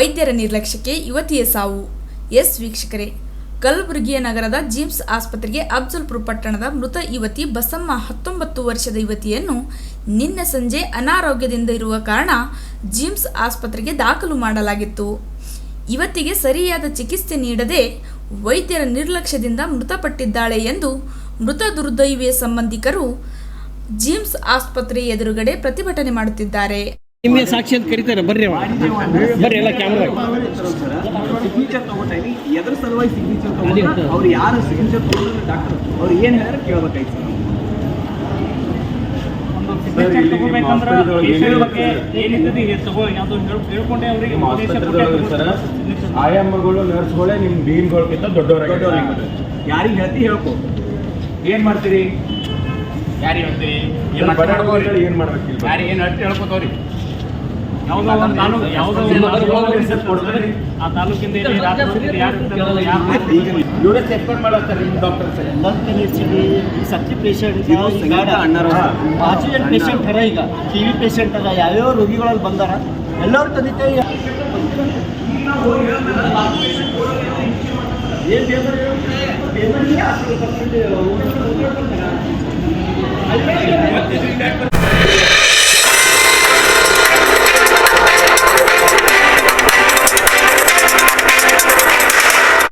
ವೈದ್ಯರ ನಿರ್ಲಕ್ಷ್ಯಕ್ಕೆ ಯುವತಿಯ ಸಾವು. ಎಸ್ ವೀಕ್ಷಕರೇ, ಕಲಬುರಗಿಯ ನಗರದ ಜಿಮ್ಸ್ ಆಸ್ಪತ್ರೆಗೆ ಅಫ್ಜಲ್ಪುರ್ ಪಟ್ಟಣದ ಮೃತ ಯುವತಿ ಬಸಮ್ಮ ಹತ್ತೊಂಬತ್ತು ವರ್ಷದ ಯುವತಿಯನ್ನು ನಿನ್ನೆ ಸಂಜೆ ಅನಾರೋಗ್ಯದಿಂದ ಇರುವ ಕಾರಣ ಜಿಮ್ಸ್ ಆಸ್ಪತ್ರೆಗೆ ದಾಖಲು ಮಾಡಲಾಗಿತ್ತು. ಯುವತಿಗೆ ಸರಿಯಾದ ಚಿಕಿತ್ಸೆ ನೀಡದೆ ವೈದ್ಯರ ನಿರ್ಲಕ್ಷ್ಯದಿಂದ ಮೃತಪಟ್ಟಿದ್ದಾಳೆ ಎಂದು ಮೃತ ದುರ್ದೈವಿಯ ಸಂಬಂಧಿಕರು ಜಿಮ್ಸ್ ಆಸ್ಪತ್ರೆ ಎದುರುಗಡೆ ಪ್ರತಿಭಟನೆ ಮಾಡುತ್ತಿದ್ದಾರೆ. ನಿಮಗೆ ಸಾಕ್ಷಿ ಅಂತ ಕರಿತಾರೆ ಬರ್ರಿ ಅವ ಬರ್ರಿ ಎಲ್ಲ ಕ್ಯಾಮ್ರಾ ಸಿಗ್ನೇಚರ್ ತಗೋತಾಯಿನಿ ಎದ್ರ ಸಲುವಾಗಿ ಸಿಗ್ನೇಚರ್ ತಗೊಂಡು ಅವ್ರು ಯಾರು ಸಿಗ್ನೇಚರ್ ತಗೊಂಡ್ರೆ ಡಾಕ್ಟರ್ ಅವ್ರು ಏನು ಹೇಳ್ಯಾರ ಕೇಳ್ಬೇಕಾಯ್ತು ಆಯಾಮಗಳು ನರ್ಸ್ಗಳೇ ನಿಮ್ಮ ಡೀನ್ಗಳಿಗಿಂತ ದೊಡ್ಡವರ ಯಾರಿಗೆ ಹೇಳ್ತಿ ಹೇಳ್ಕೊ. ಏನ್ ಮಾಡ್ತೀರಿ? ಯಾರಿಗೆ ಹೇಳ್ತೀರಿ ಏನ್ ಮಾಡ್ಬೇಕು ಮಾಡ್ಬೇಕಿಲ್ಲ ಹೇಳ್ಕೊತಾವ್ರಿ ಏನು ಅಟ್ಟು ಹೇಳ್ಕೊತವ್ರಿ ಯಾವುದೋ ಒಂದು ತಾಲೂಕು ಯಾವುದೋ ಒಂದು ತಾಲೂಕು ಆ ತಾಲೂಕಿಂದ ಇಲ್ಲಿ ರಾತ್ರಿ ಯಾರು ಇರ್ತಾರೋ ಯಾರು ಈಗ ಇವರೇ ಎಕ್ಸ್ಪೆಕ್ಟ್ ಮಾಡತ್ತಾರೆ ನಿಮ್ಮ ಡಾಕ್ಟರ್ ಸರ್. ಈ ಸಕ್ತಿ ಪೇಷಂಟ್ ಆಕ್ಸಿಜನ್ ಪೇಷಂಟ್ ಅರ ಈಗ. ಟಿ ವಿ ಪೇಷಂಟ್ ಅದ ಯಾವ್ಯಾವ ರೋಗಿಗಳಲ್ಲಿ ಬಂದಾರ? ಎಲ್ಲರೂ ತಂದಿದ್ದೆ.